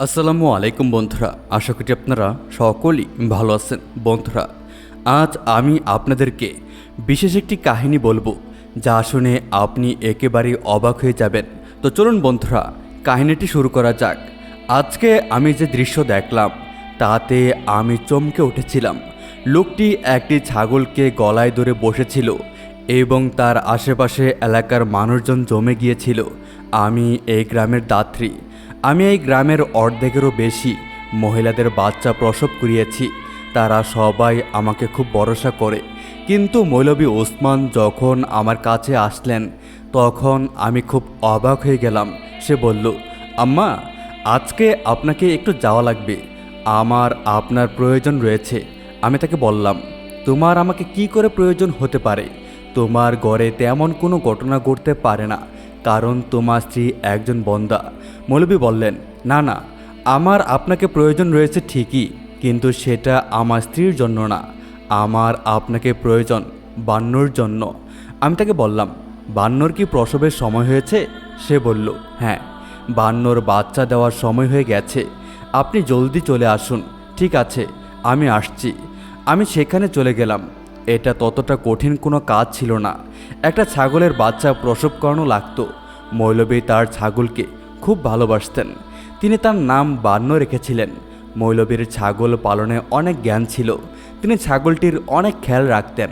আসসালামু আলাইকুম বন্ধুরা, আশা করি আপনারা সকলেই ভালো আছেন। বন্ধুরা, আজ আমি আপনাদেরকে বিশেষ একটি কাহিনী বলব, যা শুনে আপনি একেবারেই অবাক হয়ে যাবেন। তো চলুন বন্ধুরা, কাহিনীটি শুরু করা যাক। আজকে আমি যে দৃশ্য দেখলাম, তাতে আমি চমকে উঠেছিলাম। লোকটি একটি ছাগলকে গলায় ধরে বসেছিল এবং তার আশেপাশে এলাকার মানুষজন জমে গিয়েছিল। আমি এই গ্রামের দাত্রী আমি এই গ্রামের অর্ধেকেরও বেশি মহিলাদের বাচ্চা প্রসব করিয়েছি। তারা সবাই আমাকে খুব ভরসা করে। কিন্তু মৌলবী ওসমান যখন আমার কাছে আসলেন, তখন আমি খুব অবাক হয়ে গেলাম। সে বলল, আম্মা, আজকে আপনাকে একটু যাওয়া লাগবে। আমার আপনার প্রয়োজন রয়েছে। আমি তাকে বললাম, তোমার আমাকে কি করে প্রয়োজন হতে পারে? তোমার ঘরে তেমন কোনো ঘটনা ঘটতে পারে না। কারণ তোমার স্ত্রী একজন বন্দা। মৌলবী বললেন, না না, আমার আপনাকে প্রয়োজন রয়েছে ঠিকই, কিন্তু সেটা আমার স্ত্রীর জন্য না, আমার আপনাকে প্রয়োজন বান্নর জন্য। আমি তাকে বললাম, বান্নর কি প্রসবের সময় হয়েছে? সে বলল হ্যাঁ বান্নর বাচ্চা দেওয়ার সময় হয়ে গেছে। আপনি জলদি চলে আসুন, ঠিক আছে, আমি আসছি। আমি সেখানে চলে গেলাম। এটা ততটা কঠিন কোনো কাজ ছিল না। একটা ছাগলের বাচ্চা প্রসব করানো লাগতো। মৌলবী তার ছাগলকে খুব ভালোবাসতেন। তিনি তার নাম বান্ন রেখেছিলেন। মৌলবীর ছাগল পালনে অনেক জ্ঞান ছিল। তিনি ছাগলটির অনেক খেয়াল রাখতেন,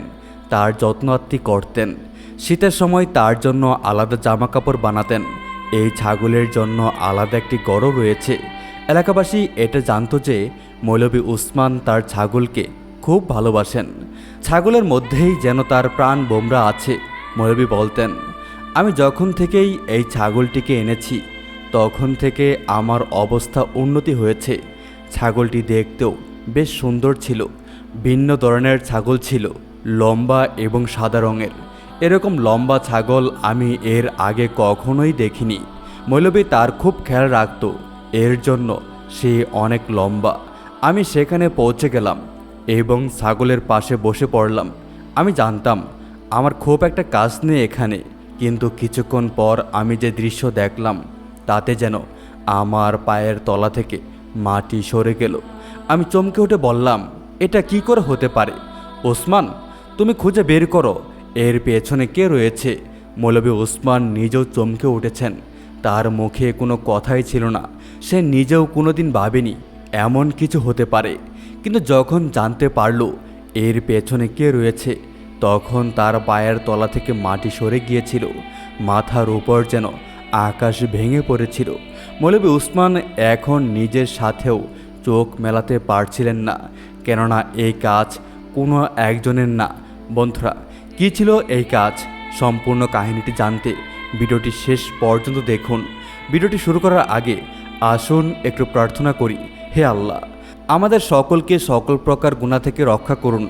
তার যত্নআত্তি করতেন। শীতের সময় তার জন্য আলাদা জামা কাপড় বানাতেন। এই ছাগলের জন্য আলাদা একটি গড়ও রয়েছে। এলাকাবাসী এটা জানতো যে মৌলবী উসমান তার ছাগলকে খুব ভালোবাসেন। ছাগলের মধ্যেই যেন তার প্রাণ বোমরা আছে মৌলবী বলতেন। আমি যখন থেকেই এই ছাগলটিকে এনেছি, তখন থেকে আমার অবস্থা উন্নতি হয়েছে। ছাগলটি দেখতেও বেশ সুন্দর ছিল, ভিন্ন ধরনের ছাগল ছিল, লম্বা এবং সাদা রঙের। এরকম লম্বা ছাগল আমি এর আগে কখনোই দেখিনি। মৌলবী তার খুব খেয়াল রাখত, এর জন্য সে অনেক লম্বা। আমি সেখানে পৌঁছে গেলাম। এবং ছাগলের পাশে বসে পড়লাম। আমি জানতাম, আমার খুব একটা কাজ নেই এখানে, কিন্তু কিছুক্ষণ পর আমি যে দৃশ্য দেখলাম, তাতে যেন আমার পায়ের তলা থেকে মাটি সরে গেল। আমি চমকে উঠে বললাম, এটা কি করে হতে পারে? ওসমান, তুমি খুঁজে বের করো। এর পেছনে কে রয়েছে? মৌলবী ওসমান নিজেও চমকে উঠেছেন। তার মুখে কোনো কথাই ছিল না। সে নিজেও কোনোদিন ভাবেনি এমন কিছু হতে পারে। কিন্তু যখন জানতে পারল এর পেছনে কে রয়েছে, তখন তার পায়ের তলা থেকে মাটি সরে গিয়েছিল। মাথার উপর যেন আকাশ ভেঙে পড়েছিল। মৌলবী উসমান এখন নিজের সাথেও চোখ মেলাতে পারছিলেন না। কেননা এই কাজ কোনো একজনের না। বন্ধুরা, কী ছিল এই কাজ? সম্পূর্ণ কাহিনীটি জানতে ভিডিওটি শেষ পর্যন্ত দেখুন। ভিডিওটি শুরু করার আগে আসুন একটু প্রার্থনা করি হে আল্লাহ, আমাদের সকলকে সকল প্রকার গুণা থেকে রক্ষা করুন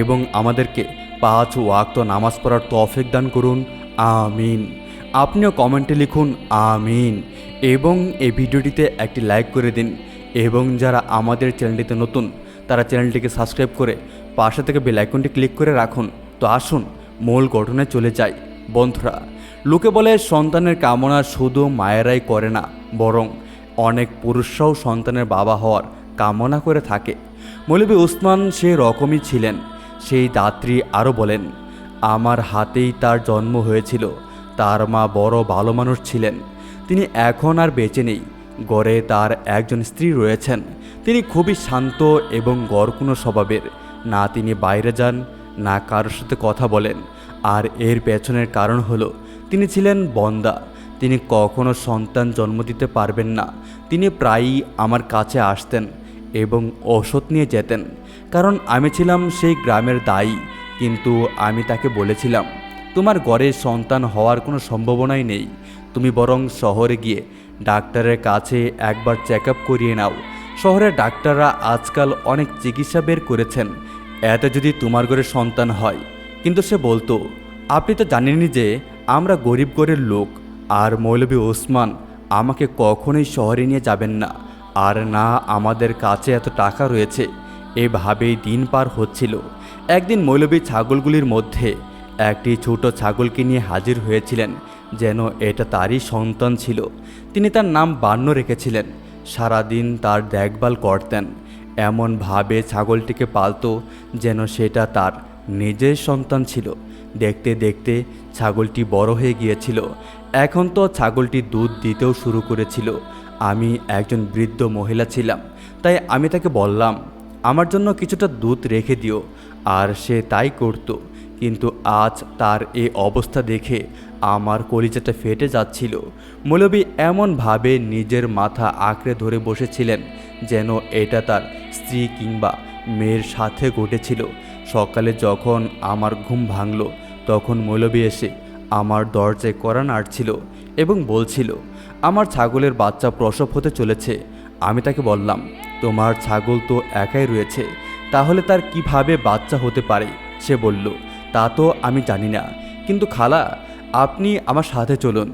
এবং আমাদেরকে পাঁচ ওয়াক্ত নামাজ পড়ার তৌফিক দান করুন। আমিন। আপনিও কমেন্টে লিখুন, আমিন। এবং এই ভিডিওটিতে একটি লাইক করে দিন এবং যারা আমাদের চ্যানেলটিতে নতুন, তারা চ্যানেলটিকে সাবস্ক্রাইব করে পাশে থেকে বেল আইকনটি ক্লিক করে রাখুন। তো আসুন, মূল ঘটনায় চলে যাই। বন্ধুরা, লোকে বলে সন্তানের কামনা শুধু মায়েরাই করে না, বরং অনেক পুরুষরাও সন্তানের বাবা হওয়ার কামনা করে থাকে। মৌলবী উসমান সে রকমই ছিলেন। সেই দাত্রী আরও বলেন, আমার হাতেই তার জন্ম হয়েছিল। তার মা বড় ভালো মানুষ ছিলেন। তিনি এখন আর বেঁচে নেই। গড়ে তার একজন স্ত্রী রয়েছেন। তিনি খুবই শান্ত এবং গড়কুনো স্বভাবের। না তিনি বাইরে যান, না কারোর সাথে কথা বলেন। আর এর পেছনের কারণ হলো, তিনি ছিলেন বন্দা। তিনি কখনো সন্তান জন্ম দিতে পারবেন না। তিনি প্রায়ই আমার কাছে আসতেন এবং ওষুধ নিয়ে যেতেন। কারণ আমি ছিলাম সেই গ্রামের দায়ী, কিন্তু আমি তাকে বলেছিলাম, তোমার ঘরে সন্তান হওয়ার কোনো সম্ভাবনাই নেই। তুমি বরং শহরে গিয়ে ডাক্তারের কাছে একবার চেক করিয়ে নাও। শহরের ডাক্তাররা আজকাল অনেক চিকিৎসা বের করেছেন, এতে যদি তোমার ঘরে সন্তান হয়। কিন্তু সে বলতো, আপনি তো জানেনই যে আমরা গরিব ঘরের লোক আর মৌলবী ওসমান, আমাকে কখনোই শহরে নিয়ে যাবেন না। আর না, আমাদের কাছে এত টাকা রয়েছে। এভাবেই দিন পার হচ্ছিল। একদিন মৌলবী ছাগলগুলির মধ্যে একটি ছোট ছাগলকে নিয়ে হাজির হয়েছিলেন, যেন এটা তারই সন্তান ছিল। তিনি তার নাম বান্ন রেখেছিলেন। সারাদিন তার দেখভাল করতেন। এমনভাবে ছাগলটিকে পালতো যেন সেটা তার নিজের সন্তান ছিল। দেখতে দেখতে ছাগলটি বড় হয়ে গিয়েছিল। এখন তো ছাগলটি দুধ দিতেও শুরু করেছিল। আমি একজন বৃদ্ধ মহিলা ছিলাম, তাই আমি তাকে বললাম, আমার জন্য কিছুটা দুধ রেখে দিও। আর সে তাই করতো। কিন্তু আজ তার এই অবস্থা দেখে আমার কলিজাটা ফেটে যাচ্ছিল। মৌলবী এমনভাবে নিজের মাথা আঁকড়ে ধরে বসেছিলেন যেন এটা তার স্ত্রী কিংবা মেয়ের সাথে ঘটেছিল। সকালে যখন আমার ঘুম ভাঙল, তখন মৌলবী এসে আমার দরজায় কড়া নাড়ছিল এবং বলছিল, আমার ছাগলের বাচ্চা প্রসব হতে চলেছে। আমি তাকে বললাম, তোমার ছাগল তো একাই রয়েছে, তাহলে তার কীভাবে বাচ্চা হতে পারে? সে বলল, তা তো আমি জানি না, কিন্তু খালা, আপনি আমার সাথে চলুন,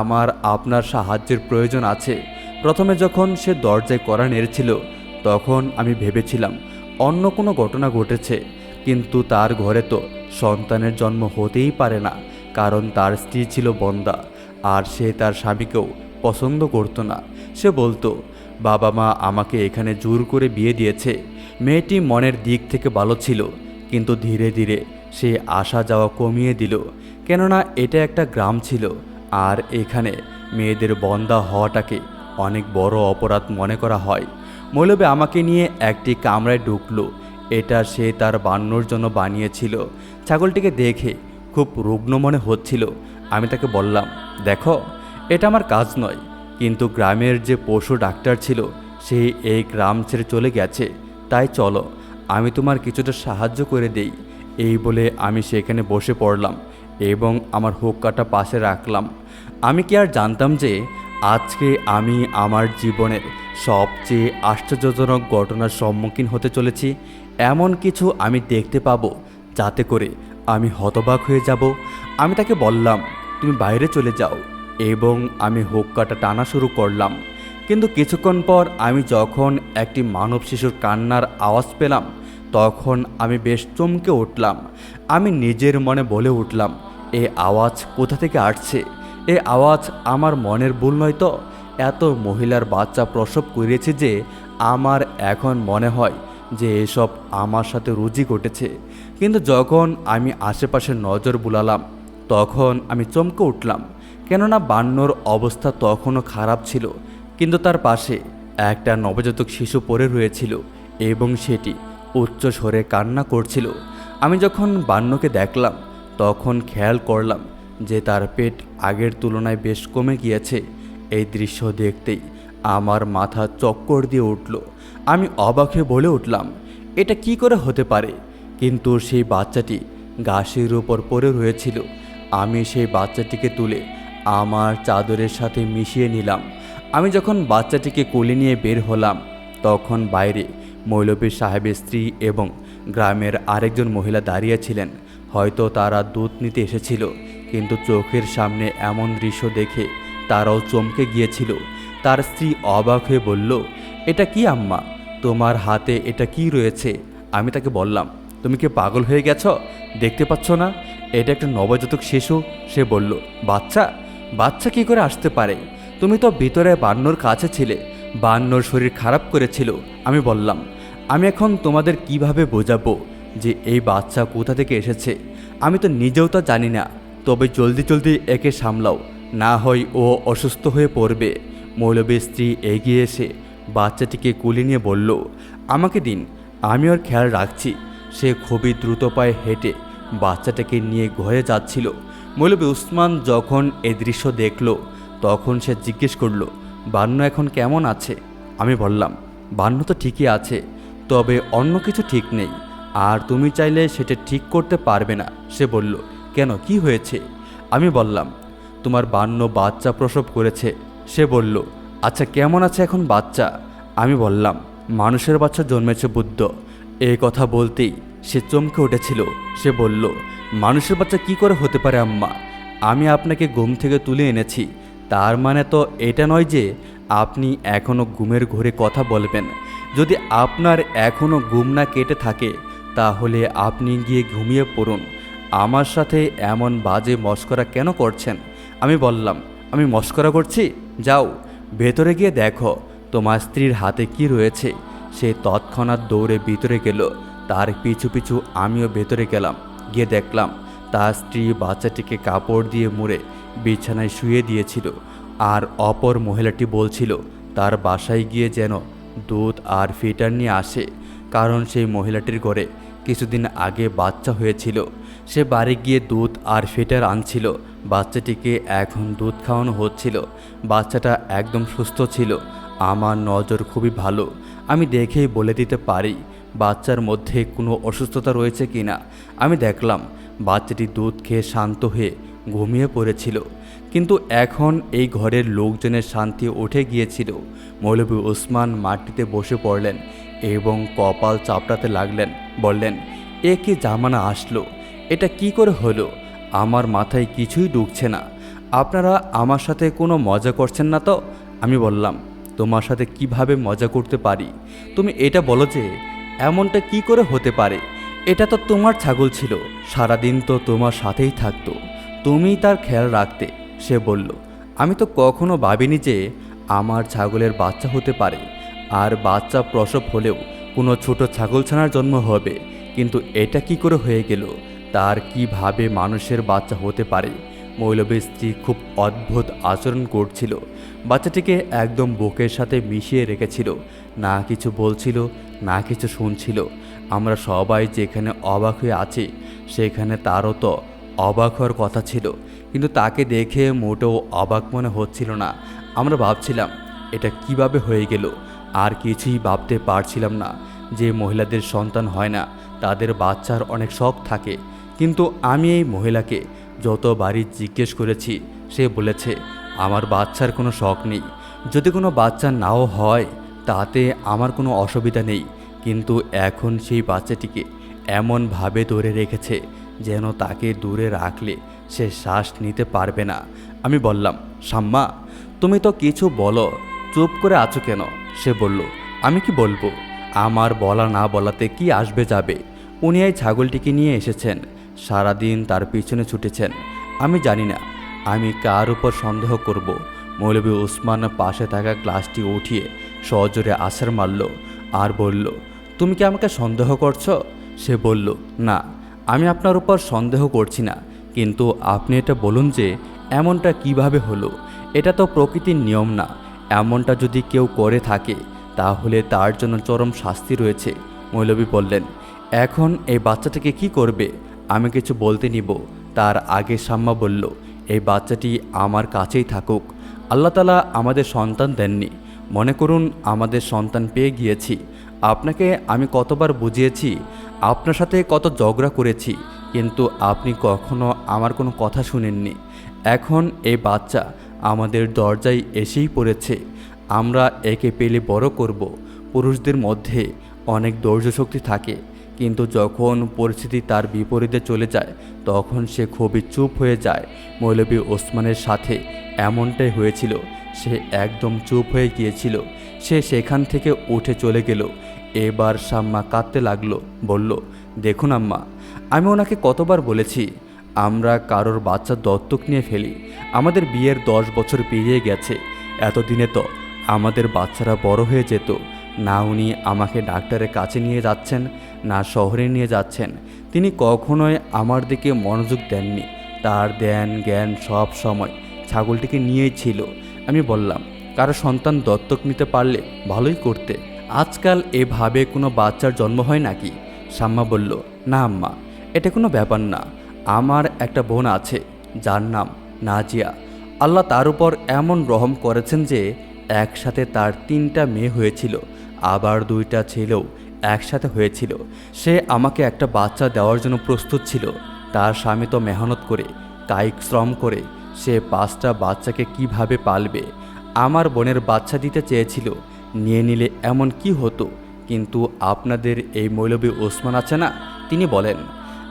আমার আপনার সাহায্যের প্রয়োজন আছে। প্রথমে যখন সে দরজায় করা নেড়েছিল, তখন আমি ভেবেছিলাম, অন্য কোনো ঘটনা ঘটেছে, কিন্তু তার ঘরে তো সন্তানের জন্ম হতেই পারে না। কারণ তার স্ত্রী ছিল বন্দা, আর সে তার স্বামীকেও পছন্দ করতো না। সে বলতো, বাবা মা আমাকে এখানে জোর করে বিয়ে দিয়েছে। মেয়েটি মনের দিক থেকে ভালো ছিল, কিন্তু ধীরে ধীরে সে আসা যাওয়া কমিয়ে দিল। কেননা এটা একটা গ্রাম ছিল, আর এখানে মেয়েদের বন্দা হওয়াটাকে অনেক বড় অপরাধ মনে করা হয়। মৌলবী আমাকে নিয়ে একটি কামরায় ঢুকলো। এটা সে তার বান্নর জন্য বানিয়েছিল। ছাগলটিকে দেখে খুব রুগ্ন মনে হচ্ছিল। আমি তাকে বললাম, দেখো, এটা আমার কাজ নয়, কিন্তু গ্রামের যে পশু ডাক্তার ছিল, সে এই গ্রাম ছেড়ে চলে গেছে, তাই চলো, আমি তোমার কিছুটা সাহায্য করে দেই। এই বলে আমি সেখানে বসে পড়লাম এবং আমার হুক্কাটা পাশে রাখলাম। আমি কি আর জানতাম যে, আজকে আমি আমার জীবনের সবচেয়ে আশ্চর্যজনক ঘটনার সম্মুখীন হতে চলেছি? এমন কিছু আমি দেখতে পাবো যাতে করে আমি হতবাক হয়ে যাব। আমি তাকে বললাম, তুমি বাইরে চলে যাও। এবং আমি হুক্কাটা টানা শুরু করলাম। কিন্তু কিছুক্ষণ পর আমি যখন একটি মানব শিশুর কান্নার আওয়াজ পেলাম, তখন আমি বেশ চমকে উঠলাম। আমি নিজের মনে বলে উঠলাম, এ আওয়াজ কোথা থেকে আসছে? এ আওয়াজ আমার মনের ভুল নয় তো? এত মহিলার বাচ্চা প্রসব করেছে যে আমার এখন মনে হয় যে এসব আমার সাথে রুজি ঘটেছে। কিন্তু যখন আমি আশেপাশে নজর বুলালাম, তখন আমি চমকে উঠলাম। কেননা বান্নর অবস্থা তখনও খারাপ ছিল, কিন্তু তার পাশে একটা নবজাতক শিশু পড়ে রয়েছিল এবং সেটি উচ্চ স্বরে কান্না করছিল। আমি যখন বান্নকে দেখলাম, তখন খেয়াল করলাম যে তার পেট আগের তুলনায় বেশ কমে গিয়েছে। এই দৃশ্য দেখতেই আমার মাথা চক্কর দিয়ে উঠল। আমি অবাক হয়ে বলে উঠলাম, এটা কি করে হতে পারে? কিন্তু সেই বাচ্চাটি ঘাসের ওপর পড়ে রয়েছিল। আমি সেই বাচ্চাটিকে তুলে আমার চাদরের সাথে মিশিয়ে নিলাম। আমি যখন বাচ্চাটিকে কোলে নিয়ে বের হলাম, তখন বাইরে মৌলবী সাহেবের স্ত্রী এবং গ্রামের আরেকজন মহিলা দাঁড়িয়েছিলেন হয়তো তারা দুধ নিতে এসেছিল, কিন্তু চোখের সামনে এমন দৃশ্য দেখে তারাও চমকে গিয়েছিল। তার স্ত্রী অবাক হয়ে বলল, এটা কি আম্মা? তোমার হাতে এটা কি রয়েছে? আমি তাকে বললাম তুমি কি পাগল হয়ে গেছ? দেখতে পাচ্ছ না? এটা একটা নবজাতক শিশু, সে বলল, বাচ্চা? বাচ্চা কি করে আসতে পারে? তুমি তো ভিতরে বান্নর কাছে ছিলে। বান্নর শরীর খারাপ করেছিল। আমি বললাম, আমি এখন তোমাদের কীভাবে বোঝাবো যে এই বাচ্চা কোথা থেকে এসেছে? আমি তো নিজেও তা জানি না। তবে জলদি জলদি একে সামলাও। না হয় ও অসুস্থ হয়ে পড়বে। মৌলবীর স্ত্রী এগিয়ে এসে বাচ্চাটিকে কুলে নিয়ে বলল, আমাকে দিন, আমি ওর খেয়াল রাখছি। সে খুবই দ্রুত পায়ে হেঁটে বাচ্চাটাকে নিয়ে ঘরে যাচ্ছিল। মৌলবী উসমান যখন এ দৃশ্য দেখল, তখন সে জিজ্ঞেস করল, বান্ন এখন কেমন আছে? আমি বললাম, বান্ন তো ঠিকই আছে, তবে অন্য কিছু ঠিক নেই, আর তুমি চাইলে সেটা ঠিক করতে পারবে না। সে বলল, কেন, কি হয়েছে? আমি বললাম, তোমার বান্ন বাচ্চা প্রসব করেছে। সে বলল আচ্ছা কেমন আছে এখন বাচ্চা? আমি বললাম, মানুষের বাচ্চা জন্মেছে বুদ্ধ এই কথা বলতেই সে চমকে উঠেছিল। সে বলল, মানুষের বাচ্চা কি করে হতে পারে আম্মা? আমি আপনাকে ঘুম থেকে তুলে এনেছি। তার মানে তো এটা নয় যে আপনি এখনও ঘুমের ঘরে কথা বলবেন। যদি আপনার এখনও ঘুম না কেটে থাকে, তাহলে আপনি গিয়ে ঘুমিয়ে পড়ুন। আমার সাথে এমন বাজে মস্করা কেন করছেন? আমি বললাম, আমি মস্করা করছি? যাও, ভেতরে গিয়ে দেখো, তোমার স্ত্রীর হাতে কি রয়েছে? সে তৎক্ষণাৎ দৌড়ে ভিতরে গেল। তার পিছু পিছু আমিও ভেতরে গেলাম। গিয়ে দেখলাম, তার স্ত্রী বাচ্চাটিকে কাপড় দিয়ে মুড়ে বিছানায় শুয়ে দিয়েছিল আর অপর মহিলাটি বলছিল, তার বাসায় গিয়ে যেন দুধ আর ফিটার নিয়ে আসে। কারণ সেই মহিলাটির ঘরে কিছুদিন আগে বাচ্চা হয়েছিল। সে বাড়ি গিয়ে দুধ আর ফিটার আনছিল। বাচ্চাটিকে এখন দুধ খাওয়ানো হচ্ছিল। বাচ্চাটা একদম সুস্থ ছিল। আমার নজর খুবই ভালো। আমি দেখেই বলে দিতে পারি, বাচ্চার মধ্যে কোনো অসুস্থতা রয়েছে কি না। আমি দেখলাম, বাচ্চাটি দুধ খেয়ে শান্ত হয়ে ঘুমিয়ে পড়েছিল। কিন্তু এখন এই ঘরের লোকজনের শান্তি উঠে গিয়েছিল। মৌলভী ওসমান মাটিতে বসে পড়লেন এবং কপাল চাপড়াতে লাগলেন, বললেন, এ কি জামানা আসলো? এটা কি করে হলো? আমার মাথায় কিছুই ঢুকছে না। আপনারা আমার সাথে কোনো মজা করছেন না তো? আমি বললাম তোমার সাথে কীভাবে মজা করতে পারি? তুমি এটা বলো যে, এমনটা কি করে হতে পারে? এটা তো তোমার ছাগল ছিল। সারাদিন তো তোমার সাথেই থাকতো। তুমিই তার খেয়াল রাখতে, সে বলল, আমি তো কখনো ভাবিনি যে আমার ছাগলের বাচ্চা হতে পারে। আর বাচ্চা প্রসব হলেও কোনো ছোট ছাগলছানার জন্ম হবে। কিন্তু এটা কি করে হয়ে গেল? তার কীভাবে মানুষের বাচ্চা হতে পারে? মৌলবীর স্ত্রী খুব অদ্ভুত আচরণ করছিল। বাচ্চাটিকে একদম বুকের সাথে মিশিয়ে রেখেছিল। না কিছু বলছিল, না কিছু শুনছিল। আমরা সবাই যেখানে অবাক হয়ে আছি, সেখানে তারও তো অবাক হওয়ার কথা ছিল। কিন্তু তাকে দেখে মোটেও অবাক মনে হচ্ছিল না। আমরা ভাবছিলাম, এটা কীভাবে হয়ে গেল? আর কিছুই ভাবতে পারছিলাম না যে মহিলাদের সন্তান হয় না, তাদের বাচ্চার অনেক শখ থাকে। কিন্তু আমি এই মহিলাকে যতবারই জিজ্ঞেস করেছি, সে বলেছে আমার বাচ্চার কোনো শখ নেই। যদি কোনো বাচ্চা নাও হয়, তাতে আমার কোনো অসুবিধা নেই। কিন্তু এখন সেই বাচ্চাটিকে এমনভাবে ধরে রেখেছে যেন তাকে দূরে রাখলে সে শ্বাস নিতে পারবে না। আমি বললাম সাম্মা তুমি তো কিছু বলো, চুপ করে আছো কেন? সে বলল, আমি কি বলব? আমার বলা না বলাতে কি আসবে যাবে? উনি এই ছাগলটিকে নিয়ে এসেছেন। সারাদিন তার পিছনে ছুটেছেন। আমি জানি না আমি কার উপর সন্দেহ করব? মৌলভী ওসমান পাশে থাকা গ্লাসটি উঠিয়ে সজোরে আছাড় মারল আর বলল, তুমি কি আমাকে সন্দেহ করছ? সে বলল, না, আমি আপনার উপর সন্দেহ করছি না। কিন্তু আপনি এটা বলুন যে এমনটা কীভাবে হলো? এটা তো প্রকৃতির নিয়ম না। এমনটা যদি কেউ করে থাকে, তাহলে তার জন্য চরম শাস্তি রয়েছে। মৌলবী বললেন, এখন এই বাচ্চাটাকে কি করবে? আমি কিছু বলতে নিব। তার আগে সাম্মা বলল এই বাচ্চাটি আমার কাছেই থাকুক। আল্লাহ তালা আমাদের সন্তান দেননি। মনে করুন, আমাদের সন্তান পেয়ে গিয়েছি। আপনাকে আমি কতবার বুঝিয়েছি, আপনার সাথে কত ঝগড়া করেছি, কিন্তু আপনি কখনো আমার কোনো কথা শুনেননি। এখন এই বাচ্চা আমাদের দরজায় এসেই পড়েছে। আমরা একে পেলে বড় করব। পুরুষদের মধ্যে অনেক ধৈর্য শক্তি থাকে, কিন্তু যখন পরিস্থিতি তার বিপরীতে চলে যায় তখন সে খুবই চুপ হয়ে যায়। মৌলবী ওসমানের সাথে এমনটাই হয়েছিল। সে একদম চুপ হয়ে গিয়েছিল। সে সেখান থেকে উঠে চলে গেল। এবার সাম্মা কাঁদতে লাগল। বলল, দেখুন আম্মা, আমি ওনাকে কতবার বলেছি, আমরা কারোর বাচ্চা দত্তক নিয়ে ফেলি। আমাদের বিয়ের দশ বছর পেরিয়ে গেছে। এতদিনে তো আমাদের বাচ্চারা বড় হয়ে যেত। না উনি আমাকে ডাক্তারের কাছে নিয়ে যাচ্ছেন, না শহরে নিয়ে যাচ্ছেন। তিনি কখনোই আমার দিকে মনোযোগ দেননি। তার ধ্যান, জ্ঞান সব সময় ছাগলটিকে নিয়েই ছিল। আমি বললাম, কারও সন্তান দত্তক নিতে পারলে ভালোই করতে। আজকাল এভাবে কোনো বাচ্চার জন্ম হয় নাকি? সাম্মা বলল, না আম্মা, এটা কোনো ব্যাপার না। আমার একটা বোন আছে, যার নাম নাজিয়া। আল্লাহ তার উপর এমন রহম করেছেন যে, একসাথে তার তিনটা মেয়ে হয়েছিল। আবার দুইটা ছেলেও একসাথে হয়েছিল। সে আমাকে একটা বাচ্চা দেওয়ার জন্য প্রস্তুত ছিল। তার স্বামী তো মেহনত করে, কায়িক শ্রম করে, সে পাঁচটা বাচ্চাকে কীভাবে পালবে? আমার বোনের বাচ্চা দিতে চেয়েছিল, নিয়ে নিলে এমন কি হতো? কিন্তু আপনাদের এই মৌলবী ওসমান আছে না? তিনি বলেন,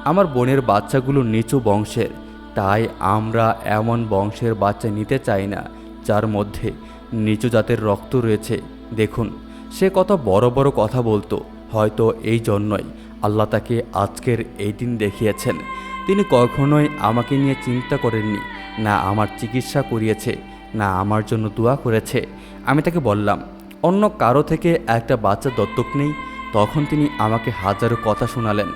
আমার বোনের বাচ্চাগুলো নিচু বংশের, তাই আমরা এমন বংশের বাচ্চা নিতে চাই না, যার মধ্যে নিচু জাতের রক্ত রয়েছে। দেখুন, সে কত বড় বড় কথা বলতো। হয়তো এই জন্যই আল্লাহ তাকে আজকের এই দিন দেখিয়েছেন। তিনি কখনোই আমাকে নিয়ে চিন্তা করেননি, না আমার চিকিৎসা করিয়েছে, না আমার জন্য দোয়া করেছে। আমি তাকে বললাম, অন্য কারও থেকে একটা বাচ্চা দত্তক নেই। তখন তিনি আমাকে হাজারো কথা শোনালেন।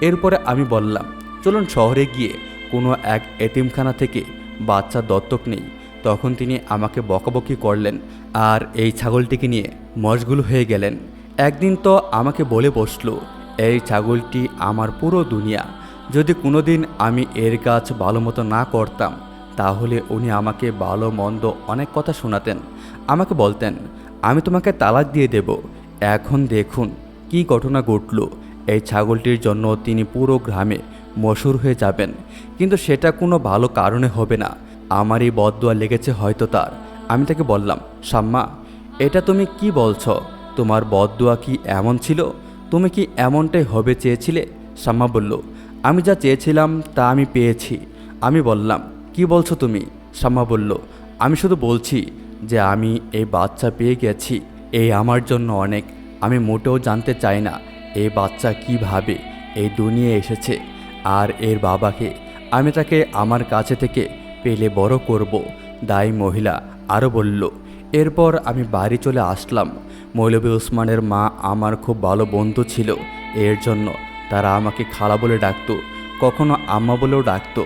এরপরে আমি বললাম, চলুন শহরে গিয়ে কোনো এক এতিমখানা থেকে বাচ্চা দত্তক নেই। তখন তিনি আমাকে বকাবকি করলেন, আর এই ছাগলটিকে নিয়ে মশগুল হয়ে গেলেন। একদিন তো আমাকে বলে বসল, এই ছাগলটি আমার পুরো দুনিয়া। যদি কোনোদিন আমি এর কাজ ভালো মতো না করতাম, তাহলে উনি আমাকে ভালো মন্দ অনেক কথা শোনাতেন। আমাকে বলতেন, আমি তোমাকে তালাক দিয়ে দেব। এখন দেখুন কি ঘটনা ঘটল। এই ছাগলটির জন্য তিনি পুরো গ্রামে মশুর হয়ে যাবেন। কিন্তু সেটা কোনো ভালো কারণে হবে না। আমারই বদদোয়া লেগেছে হয়তো তার। আমি তাকে বললাম সাম্মা এটা তুমি কি বলছো? তোমার বদদোয়া কি এমন ছিল? তুমি কি এমনটাই হবে চেয়েছিলে? শাম্মা বলল, আমি যা চেয়েছিলাম তা আমি পেয়েছি। আমি বললাম, কি বলছো তুমি? শাম্মা বলল, আমি শুধু বলছি যে আমি এই বাচ্চা পেয়ে গেছি, এই আমার জন্য অনেক। আমি মোটেও জানতে চাই না এই বাচ্চা কীভাবে এই দুনিয়া এসেছে আর এর বাবাকে। আমি তাকে আমার কাছে থেকে পেলে বড় করব, দায়ী মহিলা। আরও বলল, এরপর আমি বাড়ি চলে আসলাম। মৌলভী ওসমানের মা আমার খুব ভালো বন্ধু ছিল, এর জন্য তারা আমাকে খালা বলে ডাকতো, কখনো আম্মা বলেও ডাকতো।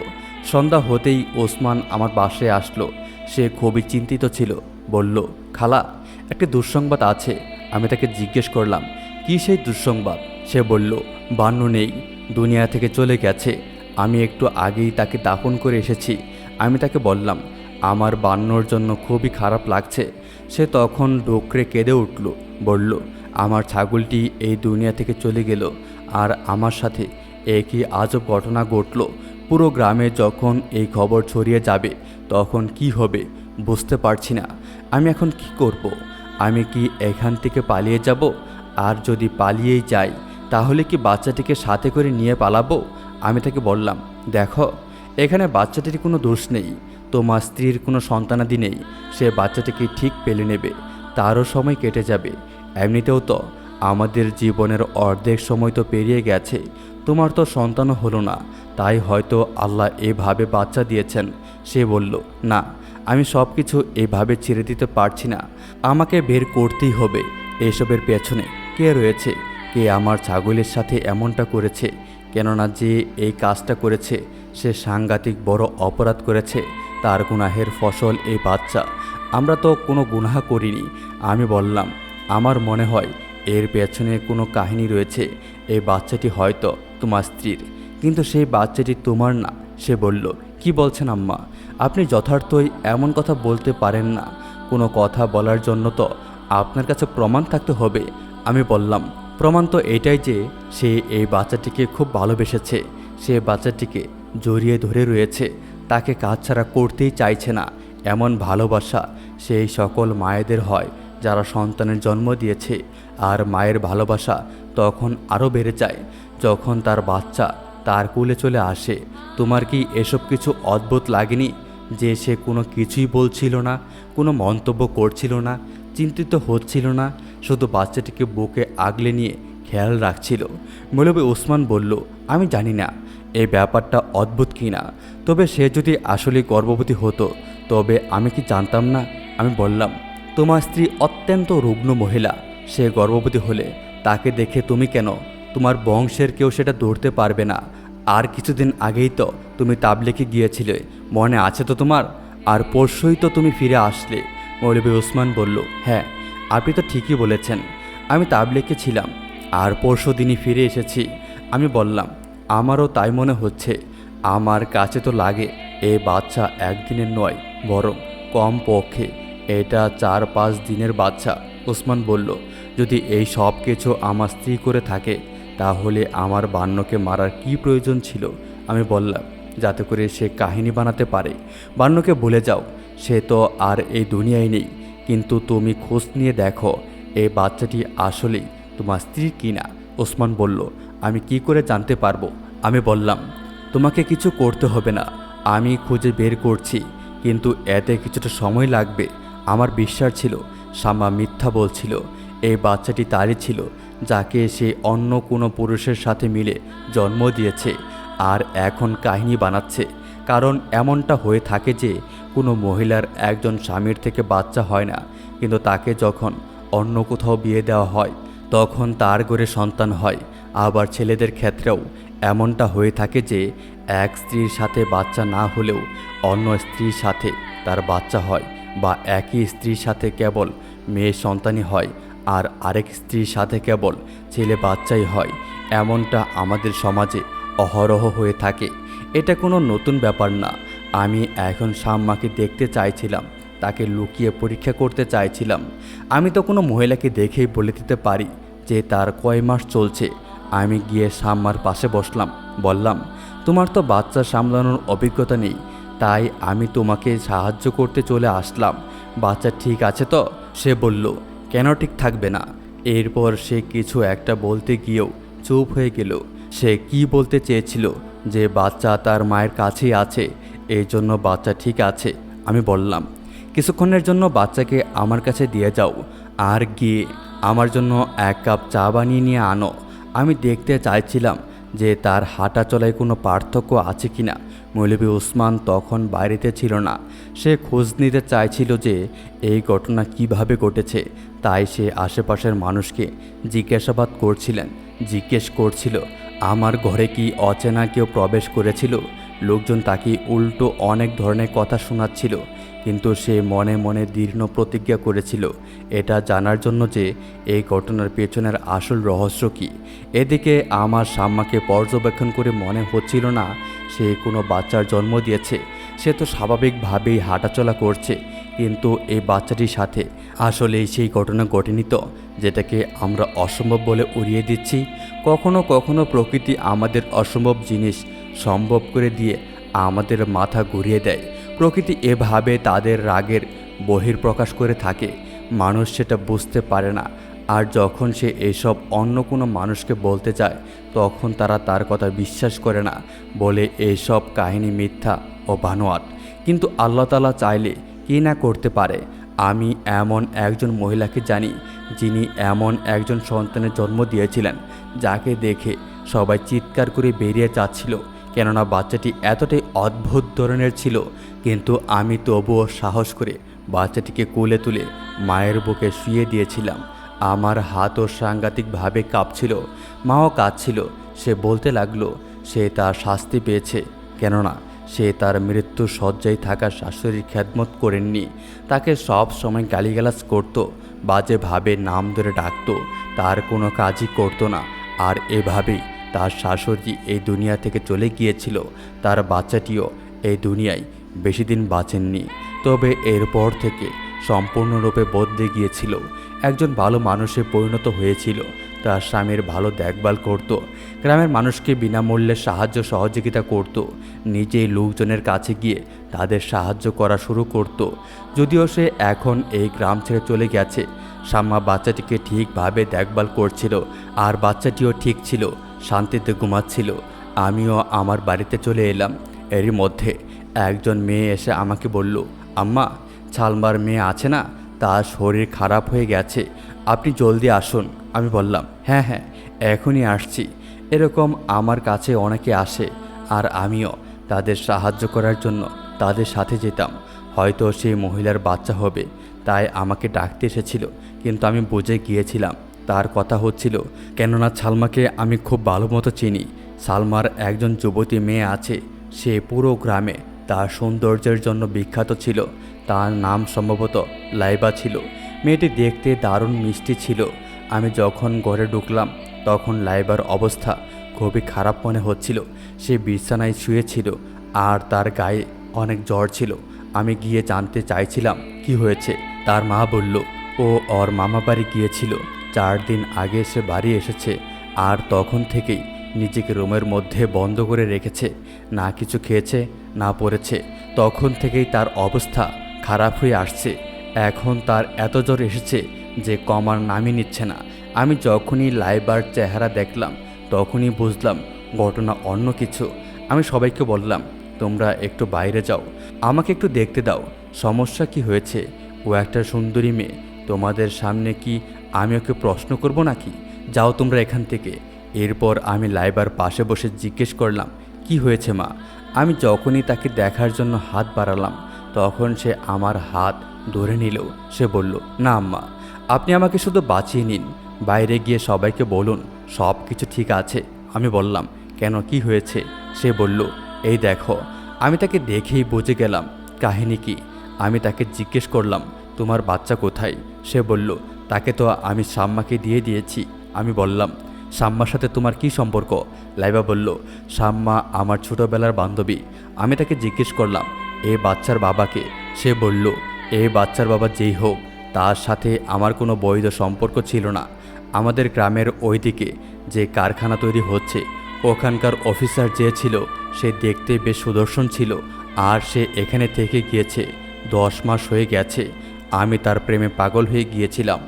সন্ধ্যা হতেই ওসমান আমার বাসায় আসলো, সে খুবই চিন্তিত ছিল, বলল, খালা, একটি দুঃসংবাদ আছে, আমি তাকে জিজ্ঞেস করলাম, কি সেই দুঃসংবাদ? সে বলল, বান্ন নেই, দুনিয়া থেকে চলে গেছে, আমি একটু আগেই তাকে দাফন করে এসেছি, আমি তাকে বললাম, আমার বান্নর জন্য খুবই খারাপ লাগছে সে তখন ডোকরে কেঁদে উঠল, বলল, আমার ছাগলটি এই দুনিয়া থেকে চলে গেল, আর আমার সাথে একই আজব ঘটনা ঘটল। পুরো গ্রামে যখন এই খবর ছড়িয়ে যাবে, তখন কি হবে বুঝতে পারছি না। আমি এখন কি করব। আমি কি এখান থেকে পালিয়ে যাব? আর যদি পালিয়েই যাই, তাহলে কি বাচ্চাটিকে সাথে করে নিয়ে পালাবো? আমি তাকে বললাম, দেখো, এখানে বাচ্চাটির কোনো দোষ নেই। তোমার স্ত্রীর কোনো সন্তানাদি নেই, সে বাচ্চাটিকে ঠিক পেলে নেবে, তারও সময় কেটে যাবে। এমনিতেও তো আমাদের জীবনের অর্ধেক সময় তো পেরিয়ে গেছে, তোমার তো সন্তানও হলো না, তাই হয়তো আল্লাহ এভাবে বাচ্চা দিয়েছেন। সে বলল, না, আমি সব কিছু এভাবে ছেড়ে দিতে পারছি না, আমাকে বের করতেই হবে এসবের পেছনে। কে রয়েছে? কে আমার ছাগলের সাথে এমনটা করেছে? কেননা যে এই কাজটা করেছে, সে সাংঘাতিক বড় অপরাধ করেছে তার গুনাহের ফসল এই বাচ্চা। আমরা তো কোনো গুনাহা করিনি। আমি বললাম, আমার মনে হয় এর পেছনে কোনো কাহিনী রয়েছে। এই বাচ্চাটি হয়তো তোমার স্ত্রীর। কিন্তু সেই বাচ্চাটি তোমার না। সে বলল, কি বলছেন আম্মা? আপনি যথার্থই এমন কথা বলতে পারেন না। কোনো কথা বলার জন্য তো আপনার কাছে প্রমাণ থাকতে হবে। আমি বললাম, প্রমাণ তো এটাই যে সে এই বাচ্চাটিকে খুব ভালোবেসেছে। সে বাচ্চাটিকে জড়িয়ে ধরে রয়েছে। তাকে কাজ ছাড়া করতেই চাইছে না। এমন ভালোবাসা সেই সকল মায়েদের হয়, যারা সন্তানের জন্ম দিয়েছে। আর মায়ের ভালোবাসা তখন আরও বেড়ে যায়। যখন তার বাচ্চা তার কুলে চলে আসে, তোমার কি এসব কিছু অদ্ভুত লাগেনি? যে সে কোনো কিছুই বলছিল না, কোনো মন্তব্য করছিল না, চিন্তিত হচ্ছিল না, শুধু বাচ্চাটিকে বুকে আগলে নিয়ে খেয়াল রাখছিল। মৌলবী ওসমান বলল, আমি জানি না। এই ব্যাপারটা অদ্ভুত কি না? তবে সে যদি আসলে গর্ভবতী হতো, তবে আমি কি জানতাম না? আমি বললাম, তোমার স্ত্রী অত্যন্ত রুগ্ন মহিলা। সে গর্ভবতী হলে তাকে দেখে তুমি কেন? তোমার বংশের কেউ সেটা ধরতে পারবে না। আর কিছুদিন আগেই তো তুমি তাবলেকে গিয়েছিলে। মনে আছে তো তোমার? আর পরশুই তো তুমি ফিরে আসলে। মৌলবী ওসমান বলল হ্যাঁ আপনি তো ঠিকই বলেছেন। আমি তাবলেকে ছিলাম, আর পরশু দিনই ফিরে এসেছি। আমি বললাম আমারও তাই মনে হচ্ছে, আমার কাছে তো লাগে এ বাচ্চা একদিনের নয়, বরং কম পক্ষে এটা চার পাঁচ দিনের বাচ্চা। ওসমান বলল, যদি এই সব কিছু আমার স্ত্রী করে থাকে, তাহলে আমার বান্যকে মারার কি প্রয়োজন ছিল? আমি বললাম, যাতে করে সে কাহিনী বানাতে পারে। বান্যকে বলে যাও, সে তো আর এই দুনিয়ায় নেই, কিন্তু তুমি খোঁজ নিয়ে দেখো এই বাচ্চাটি আসলেই তোমার স্ত্রী কিনা। ওসমান বলল আমি কি করে জানতে পারব? আমি বললাম, তোমাকে কিছু করতে হবে না। আমি খুঁজে বের করছি, কিন্তু এতে কিছুটা সময় লাগবে। আমার বিশ্বাস ছিল শামা মিথ্যা বলছিল, এই বাচ্চাটি তারই ছিল, যাকে সে অন্য কোনো পুরুষের সাথে মিলে জন্ম দিয়েছে আর এখন কাহিনী বানাচ্ছে। কারণ এমনটা হয়ে থাকে যে, কোনো মহিলার একজন স্বামীর থেকে বাচ্চা হয় না, কিন্তু তাকে যখন অন্য কোথাও বিয়ে দেওয়া হয়, তখন তার ঘরে সন্তান হয়। আবার ছেলেদের ক্ষেত্রেও এমনটা হয়ে থাকে যে এক স্ত্রীর সাথে বাচ্চা না হলেও অন্য স্ত্রীর সাথে তার বাচ্চা হয় বা একই স্ত্রীর সাথে কেবল মেয়ে সন্তানই হয় আর আরেক স্ত্রীর সাথে কেবল ছেলে বাচ্চাই হয়। এমনটা আমাদের সমাজে অহরহ হয়ে থাকে। এটা কোনো নতুন ব্যাপার না। আমি এখন শাম্মাকে দেখতে চাইছিলাম, তাকে লুকিয়ে পরীক্ষা করতে চাইছিলাম। আমি তো কোনো মহিলাকে দেখেই বলে দিতে পারি যে তার কয় মাস চলছে। আমি গিয়ে সাম্মার পাশে বসলাম। বললাম, তোমার তো বাচ্চা সামলানোর অভিজ্ঞতা নেই। তাই আমি তোমাকে সাহায্য করতে চলে আসলাম। বাচ্চা ঠিক আছে তো? সে বলল, কেন ঠিক থাকবে না? এরপর সে কিছু একটা বলতে গিয়েও চুপ হয়ে গেল। সে কি বলতে চেয়েছিল যে বাচ্চা তার মায়ের কাছেই আছে এই জন্য বাচ্চা ঠিক আছে। আমি বললাম, কিছুক্ষণের জন্য বাচ্চাকে আমার কাছে দিয়ে যাও। আর গিয়ে আমার জন্য এক কাপ চা বানিয়ে নিয়ে আনো। আমি দেখতে চাইছিলাম যে তার হাঁটা চলায় কোনো পার্থক্য আছে কি না মৌলভী ওসমান তখন বাড়িতে ছিল না। সে খোঁজ নিতে চাইছিল যে এই ঘটনা কীভাবে ঘটেছে। তাই সে আশেপাশের মানুষকে জিজ্ঞাসাবাদ করছিলেন। জিজ্ঞেস করছিল, আমার ঘরে কি অচেনা কেউ প্রবেশ করেছিল? লোকজন তাকে উল্টো অনেক ধরনের কথা শোনাচ্ছিল। কিন্তু সে মনে মনে দীর্ঘ প্রতিজ্ঞা করেছিল। এটা জানার জন্য যে এই ঘটনার পেছনের আসল রহস্য কী। এদিকে আমার সাম্মাকে পর্যবেক্ষণ করে মনে হচ্ছিল না সে কোনো বাচ্চার জন্ম দিয়েছে। সে তো স্বাভাবিকভাবেই হাঁটাচলা করছে, কিন্তু এই বাচ্চাটির সাথে আসলেই সেই ঘটনা ঘটেনি তো, যেটাকে আমরা অসম্ভব বলে উড়িয়ে দিচ্ছি। কখনো কখনো প্রকৃতি আমাদের অসম্ভব জিনিস সম্ভব করে দিয়ে আমাদের মাথা ঘুরিয়ে দেয়। প্রকৃতি এভাবে তাদের রাগের বহির্প্রকাশ করে থাকে। মানুষ সেটা বুঝতে পারে না। আর যখন সে এসব অন্য কোনো মানুষকে বলতে চায়, তখন তারা তার কথা বিশ্বাস করে না, বলে এইসব কাহিনী মিথ্যা ও বানোয়াট। কিন্তু আল্লাহ তালা চাইলে কি না করতে পারে? আমি এমন একজন মহিলাকে জানি, যিনি এমন একজন সন্তানের জন্ম দিয়েছিলেন, যাকে দেখে সবাই চিৎকার করে বেরিয়ে যাচ্ছিল, কেননা বাচ্চাটি এতটাই অদ্ভুত ধরনের ছিল কিন্তু আমি তবুও সাহস করে বাচ্চাটিকে কোলে তুলে মায়ের বুকে শুয়ে দিয়েছিলাম। আমার হাতও সাংঘাতিকভাবে কাঁপছিল, মাও কাঁদছিল। সে বলতে লাগল, সে তার শাস্তি পেয়েছে, কেননা সে তার মৃত্যু শয্যায় থাকা শাশুড়ির খ্যাদমত করেননি। তাকে সব সময় গালিগালাজ করতো, বাজেভাবে নাম ধরে ডাকতো, তার কোনো কাজই করতো না। আর এভাবেই তার শাশুড়ি এই দুনিয়া থেকে চলে গিয়েছিল, তার বাচ্চাটিও এই দুনিয়ায় বেশি দিন বাঁচেননি। তবে এরপর থেকে সম্পূর্ণরূপে বদলে গিয়েছিল। একজন ভালো মানুষে পরিণত হয়েছিল। তার স্বামীর ভালো দেখভাল করত। গ্রামের মানুষকে বিনামূল্যে সাহায্য সহযোগিতা করত। নিজেই লোকজনের কাছে গিয়ে তাদের সাহায্য করা শুরু করত। যদিও সে এখন এই গ্রাম ছেড়ে চলে গেছে। সাম্মা বাচ্চাটিকে ঠিকভাবে দেখভাল করছিল। আর বাচ্চাটিও ঠিক ছিল। শান্তিতে ঘুমাচ্ছিল। আমিও আমার বাড়িতে চলে এলাম। এরই মধ্যে একজন মেয়ে এসে আমাকে বলল, আম্মা, ছালমার মেয়ে আছে না? তার শরীর খারাপ হয়ে গেছে। আপনি জলদি আসুন। আমি বললাম হ্যাঁ হ্যাঁ এখনই আসছি। এরকম আমার কাছে অনেকে আসে, আর আমিও। তাদের সাহায্য করার জন্য তাদের সাথে যেতাম। হয়তো সেই মহিলার বাচ্চা হবে, তাই আমাকে ডাকতে এসেছিল। কিন্তু আমি বুঝে গিয়েছিলাম, তার কথা হচ্ছিল, কেননা সালমাকে আমি খুব ভালো মতো চিনি। সালমার একজন যুবতী মেয়ে আছে, সে পুরো গ্রামে তার সৌন্দর্যের জন্য বিখ্যাত ছিল। তার নাম সম্ভবত লাইবা ছিল। মেয়েটি দেখতে দারুণ মিষ্টি ছিল। আমি যখন ঘরে ঢুকলাম, তখন লাইবার অবস্থা খুবই খারাপ মনে হচ্ছিল। সে বিছানায় শুয়েছিল আর তার গায়ে অনেক জ্বর ছিল। আমি গিয়ে জানতে চাইছিলাম, কি হয়েছে? তার মা বলল, ও ওর মামা বাড়ি গিয়েছিল। চার দিন আগে সে বাড়ি এসেছে। আর তখন থেকেই নিজেকে রুমের মধ্যে বন্ধ করে রেখেছে, না কিছু খেয়েছে, না পড়েছে। তখন থেকেই তার অবস্থা খারাপ হয়ে আসছে। এখন তার এত জ্বর এসেছে যে কমার নামই নিচ্ছে না। আমি যখনই লাইবার চেহারা দেখলাম, তখনই বুঝলাম ঘটনা অন্য কিছু। আমি সবাইকে বললাম, তোমরা একটু বাইরে যাও। আমাকে একটু দেখতে দাও। সমস্যা কি হয়েছে? ও একটা সুন্দরী মেয়ে। তোমাদের সামনে কি আমি ওকে প্রশ্ন করব নাকি? যাও তোমরা এখান থেকে। এরপর আমি লাইবার পাশে বসে জিজ্ঞেস করলাম, কি হয়েছে মা? আমি যখনই তাকে দেখার জন্য হাত বাড়ালাম, তখন সে আমার হাত ধরে নিল। সে বলল, না আম্মা, আপনি আমাকে শুধু বাঁচিয়ে নিন। বাইরে গিয়ে সবাইকে বলুন, সব কিছু ঠিক আছে। আমি বললাম, কেন, কি হয়েছে? সে বলল, এই দেখো, আমি তাকে দেখেই বুঝে গেলাম। কাহিনী কি? আমি তাকে জিজ্ঞেস করলাম, তোমার বাচ্চা কোথায়? সে বলল, তাকে তো আমি সাম্মাকে দিয়ে দিয়েছি। আমি বললাম শাম্মার সাথে তোমার কি সম্পর্ক? লাইবা বলল, সাম্মা আমার ছোটবেলার বান্ধবী। আমি তাকে জিজ্ঞেস করলাম, এ বাচ্চার বাবাকে? সে বলল, এ বাচ্চার বাবা যেই হোক, তার সাথে আমার কোনো বৈধ সম্পর্ক ছিল না। আমাদের গ্রামের ওইদিকে যে কারখানা তৈরি হচ্ছে, ওখানকার অফিসার যে ছিল, সে দেখতে বেশ সুদর্শন ছিল আর সে এখানে থেকে গিয়েছে। দশ মাস হয়ে গেছে। আমি তার প্রেমে পাগল হয়ে গিয়েছিলাম।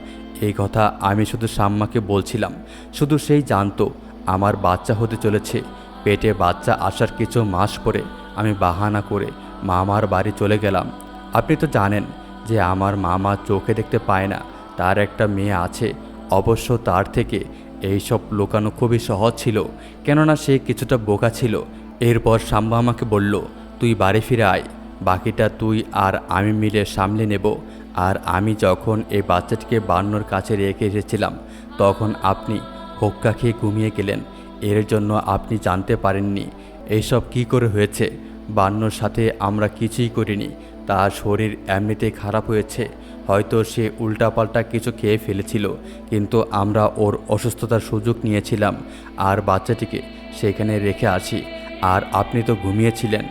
এই কথা আমি শুধু শাম্মাকে বলছিলাম, শুধু সেই জানতো, আমার বাচ্চা হতে চলেছে, পেটে বাচ্চা আসার কিছু মাস পরে আমি বাহানা করে মামার বাড়ি চলে গেলাম। আপনি তো জানেন যে আমার মামা চোখে দেখতে পায় না, তার একটা মেয়ে আছে, অবশ্য তার থেকে এইসব লুকানো খুবই সহজ ছিল, কেননা সে কিছুটা বোকা ছিল। এরপর শাম্বা আমাকে বলল, তুই বাড়ি ফিরে আয়, বাকিটা তুই আর আমি মিলে সামলে নেব। আর আমি যখন এই বাচ্চাটিকে বান্নর কাছে রেখে এসেছিলাম, তখন আপনি হোক্কা খেয়ে ঘুমিয়ে গেলেন। এর জন্য আপনি জানতে পারেননি এইসব কি করে হয়েছে। বান্নর সাথে আমরা কিছুই করিনি। তার শরীর এমনিতেই খারাপ হয়েছে। হয়তো সে উল্টাপাল্টা কিছু খেয়ে ফেলেছিল, কিন্তু আমরা ওর অসুস্থতার সুযোগ নিয়েছিলাম আর বাচ্চাটিকে সেখানে রেখে আসি। আর আপনি তো ঘুমিয়েছিলেন।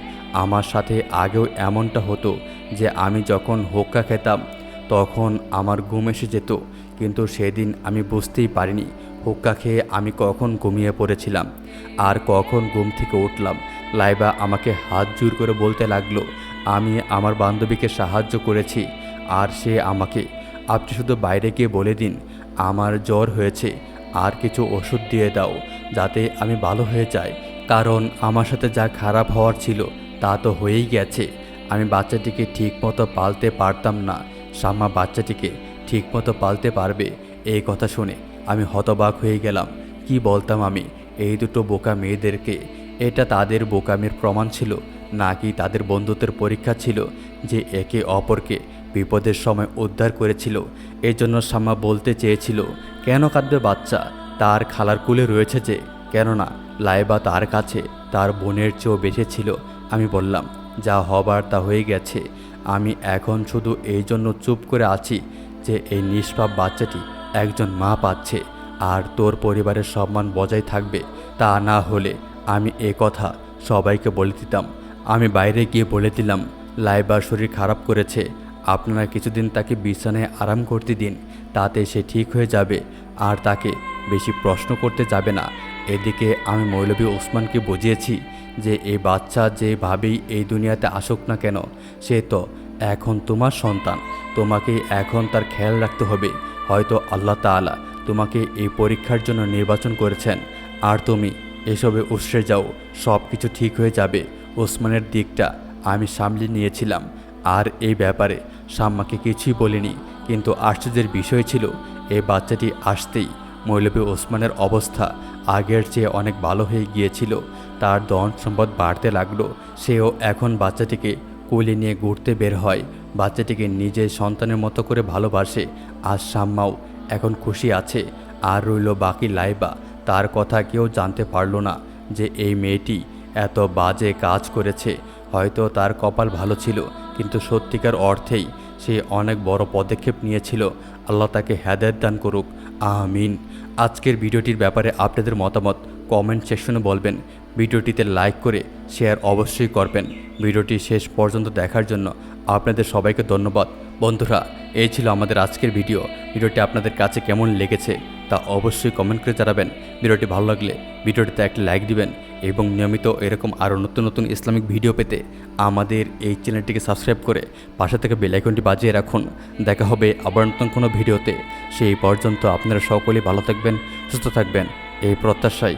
আমার সাথে আগেও এমনটা হতো যে আমি যখন হোক্কা খেতাম, তখন আমার ঘুম এসে যেত। কিন্তু সেদিন আমি বুঝতেই পারিনি হুক্কা খেয়ে আমি কখন ঘুমিয়ে পড়েছিলাম আর কখন ঘুম থেকে উঠলাম। লাইবা আমাকে হাত জোর করে বলতে লাগল, আমি আমার বান্ধবীকে সাহায্য করেছি আর সে আমাকে। আপনি শুধু বাইরে গিয়ে বলে দিন, আমার জ্বর হয়েছে, আর কিছু ওষুধ দিয়ে দাও, যাতে আমি ভালো হয়ে যাই। কারণ আমার সাথে যা খারাপ হওয়ার ছিল, তা তো হয়েই গেছে। আমি বাচ্চাটিকে ঠিকমতো পালতে পারতাম না। শাম্মা বাচ্চাটিকে ঠিকমতো পালতে পারবে, এই কথা শুনে আমি হতবাক হয়ে গেলাম। কি বলতাম আমি? এই দুটো বোকা মেয়েদেরকে। এটা তাদের বোকামের প্রমাণ ছিল, নাকি তাদের বন্ধুত্বের পরীক্ষা ছিল যে একে অপরকে বিপদের সময় উদ্ধার করেছিল। এজন্য শাম্মা বলতে চেয়েছিল, কেন কাঁদবে বাচ্চা? তার খালার কুলে রয়েছে যে। কেননা লাইবা তার কাছে তার বোনের চেয়েও বেঁচে ছিল। আমি বললাম যা হবার তা হয়ে গেছে। আমি এখন শুধু এই জন্য চুপ করে আছি যে এই নিষ্পাপ বাচ্চাটি একজন মা পাচ্ছে আর তোর পরিবারের সম্মান বজায় থাকবে। তা না হলে আমি এ কথা সবাইকে বলে দিতাম। আমি বাইরে গিয়ে বলে দিলাম, লাইবার শরীর খারাপ করেছে, আপনারা কিছুদিন তাকে বিছানায় আরাম করতে দিন, তাতে সে ঠিক হয়ে যাবে আর তাকে বেশি প্রশ্ন করতে যাবে না। এদিকে আমি মৌলভী ওসমানকে বুঝিয়েছি যে এই বাচ্চা যেভাবেই এই দুনিয়াতে আসুক না কেন, সে তো এখন তোমার সন্তান। তোমাকে এখন তার খেয়াল রাখতে হবে। হয়তো আল্লাহ তাআলা তোমাকে এই পরীক্ষার জন্য নির্বাচন করেছেন। আর তুমি এসবে উৎসে যাও সব কিছু ঠিক হয়ে যাবে। ওসমানের দিকটা আমি সামলে নিয়েছিলাম। আর এই ব্যাপারে শাম্মাকে কিছুই বলিনি, কিন্তু আশ্চর্যের বিষয় ছিল, এই বাচ্চাটি আসতেই মৌলভী ওসমানের অবস্থা আগের চেয়ে অনেক ভালো হয়ে গিয়েছিল। তার ধন সম্পদ বাড়তে লাগল। সেও এখন বাচ্চাটিকে কোলে নিয়ে ঘুরতে বের হয়। বাচ্চাটিকে নিজের সন্তানের মতো করে ভালোবাসে। আর শাম্মাও এখন খুশি আছে। আর রইল বাকি লাইবা। তার কথা কেউ জানতে পারল না যে এই মেয়েটি এত বাজে কাজ করেছে। হয়তো তার কপাল ভালো ছিল, কিন্তু সত্যিকার অর্থেই সে অনেক বড় পদক্ষেপ নিয়েছিল। আল্লাহ তাকে হেদায়ত দান করুক। আমিন। আজকের ভিডিওটির ব্যাপারে আপনাদের মতামত কমেন্ট সেকশনে বলবেন। ভিডিওটিতে লাইক করে শেয়ার অবশ্যই করবেন। ভিডিওটি শেষ পর্যন্ত দেখার জন্য আপনাদের সবাইকে ধন্যবাদ। বন্ধুরা, এই ছিল আমাদের আজকের ভিডিও। ভিডিওটি আপনাদের কাছে কেমন লেগেছে তা অবশ্যই কমেন্ট করে জানাবেন। ভিডিওটি ভালো লাগলে ভিডিওটিতে একটি লাইক দিবেন এবং নিয়মিত এরকম আরও নতুন নতুন ইসলামিক ভিডিও পেতে আমাদের এই চ্যানেলটিকে সাবস্ক্রাইব করে পাশে থেকে বেলাইকনটি বাজিয়ে রাখুন। দেখা হবে আবার নতুন কোনো ভিডিওতে। সেই পর্যন্ত আপনারা সকলেই ভালো থাকবেন, সুস্থ থাকবেন। এই প্রত্যাশায়